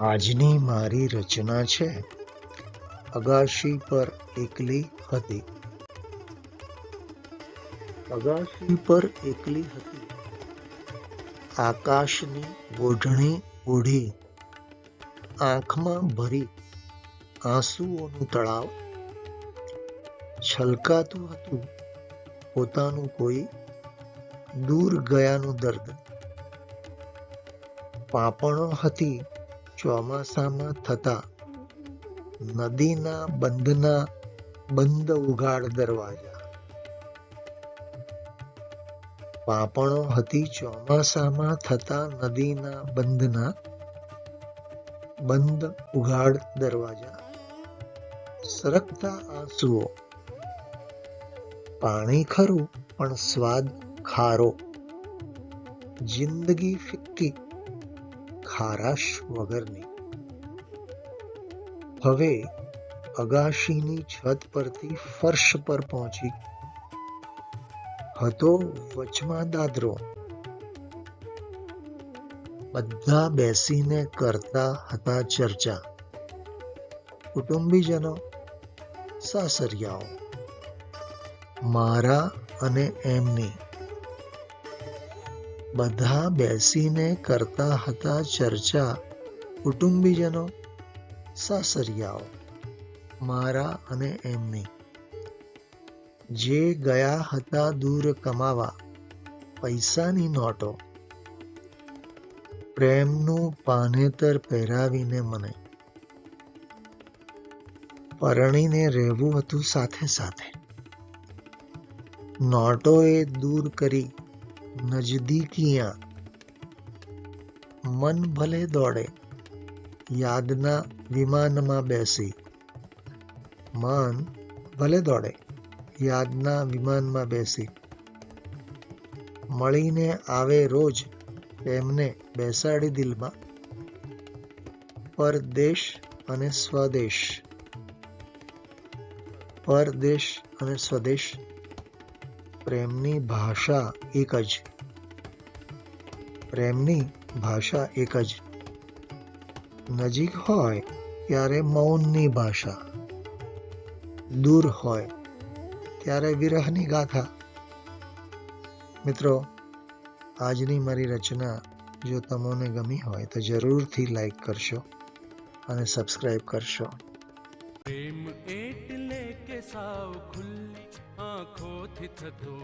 આજની મારી રચના છે, અગાશી પર એકલી હતી. અગાશી પર એકલી હતી. આકાશની ઓઢણી ઓઢી આંખમાં ભરી આંસુઓનું તળાવ. છલકાતું હતું પોતાનું કોઈ, દૂર ગયાનું દર્દ પાપણો હતી ચોમાસામાં થતા નદીના બંધના બંધ ઉઘાડ દરવાજા. પાપણો હતી ચોમાસામાં થતા નદીના બંધના બંધ ઉઘાડ દરવાજા. સરકતા આંસુઓ. પાણી ખરું, પણ સ્વાદ ખારો. જિંદગી ફિક્કી. ખારાશ વગરની હવે અગાશીની છત પરથી ફર્શ પર પહોંચી હતો વચમાં દાદરો. બધા બેસીને કરતા હતા ચર્ચા. કુટુંબીજનો, સાસરિયાઓ, મારા અને એમની બધા બેસીને કરતા હતા ચર્ચા. કુટુંબીજનો, સાસરિયાઓ, મારા અને એમની, જે ગયા હતા દૂર કમાવા, પૈસાની નોટો, પ્રેમનું પાનેતર પહેરાવીને મને, પરણીને રહેવું હતું સાથે સાથે. નોટોએ દૂર કરી નજદીકિયા. મન ભલે દોડે, યાદના વિમાનમાં બેસી. મન ભલે દોડે, યાદના વિમાનમાં બેસી. મળીને આવે રોજ એમને બેસાડી દિલમાં. પરદેશ અને સ્વદેશ. પરદેશ અને સ્વદેશ પ્રેમની ભાષા એક જ. પ્રેમની ભાષા એક જ. નજીક હોય ત્યારે મૌનની ભાષા. દૂર હોય ત્યારે વિરહની ગાથા. મિત્રો, આજની મારી રચના જો તમને ગમી હોય તો જરૂરથી લાઈક કરશો અને સબસ્ક્રાઈબ કરશો. એટલે કે સાવ ખુલ્લી આંખોથી થતો